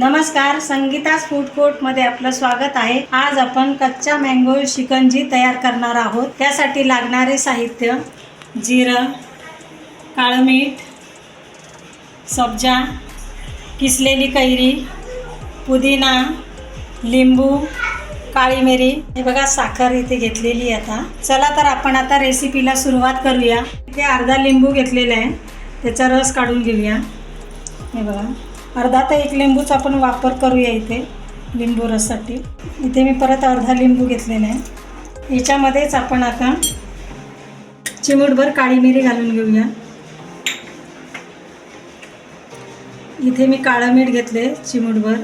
नमस्कार संगीतास फूड कोर्टमध्ये आपलं स्वागत आहे. आज आपण कच्चा मँगो शिकंजी तयार करणार आहोत. त्यासाठी लागणारे साहित्य जिरं काळं मीठ सब्जा किसलेली कैरी पुदिना लिंबू काळी मिरी. हे बघा साखर इथे घेतलेली आहे आता. चला तर आपण आता रेसिपीला सुरुवात करूया. इथे अर्धा लिंबू घेतलेला आहे. त्याचा रस काढून घेऊया. हे बघा. अर्धा तर एक लिंबूचा आपण वापर करूया इथे लिंबू रससाठी. इथे मी परत अर्धा लिंबू घेतलेला आहे. याच्यामध्येच आपण आता चिमूटभर काळी मिरी घालून घेऊया. इथे मी काळं मीठ घेतले चिमूटभर.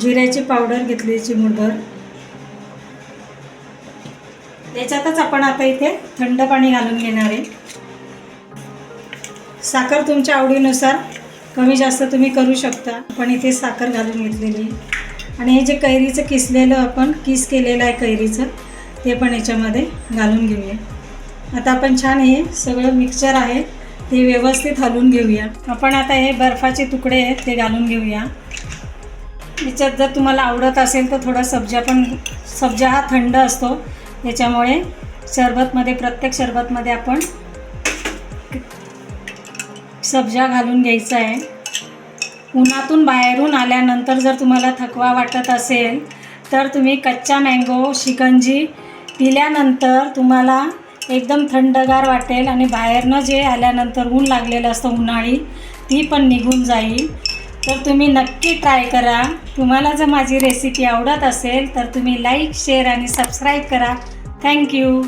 जिऱ्याची पावडर घेतली चिमूटभर. याच्यातच आपण आता इथे थंड पाणी घालून घेणार आहे. साखर तुमच्या आवडीनुसार कमी जास्त तुम्ही करू शकता. आपण इथे साखर घालून घेतलेली. आहे आणि हे जे कैरीचं किसलेलं आपण किस केलेलं आहे कैरीचं ते पण याच्यामध्ये घालून घेऊया. आता आपण छान हे सगळं मिक्सचर आहे ते व्यवस्थित हलवून घेऊया. आपण आता हे बर्फाचे तुकडे आहेत ते घालून घेऊया. याच्यात जर तुम्हाला आवडत असेल तर थोडा सब्जा पण सब्जा हा थंड असतो. त्याच्यामुळे शरबतमध्ये प्रत्येक शरबतमध्ये आपण सब्जा घालून घ्यायचा आहे. उन्हातून बाहेरून आल्यानंतर जर तुम्हाला थकवा वाटत असेल तर तुम्ही कच्चा मँगो शिकंजी पिल्यानंतर तुम्हाला एकदम थंडगार वाटेल आणि बाहेरनं जे आल्यानंतर ऊन लागलेलं असतं उन्हाळी ती पण निघून जाईल. तर तुम्ही नक्की ट्राय करा. तुम्हाला जर माझी रेसिपी आवडत असेल तर तुम्ही लाईक शेअर आणि सबस्क्राईब करा. Thank you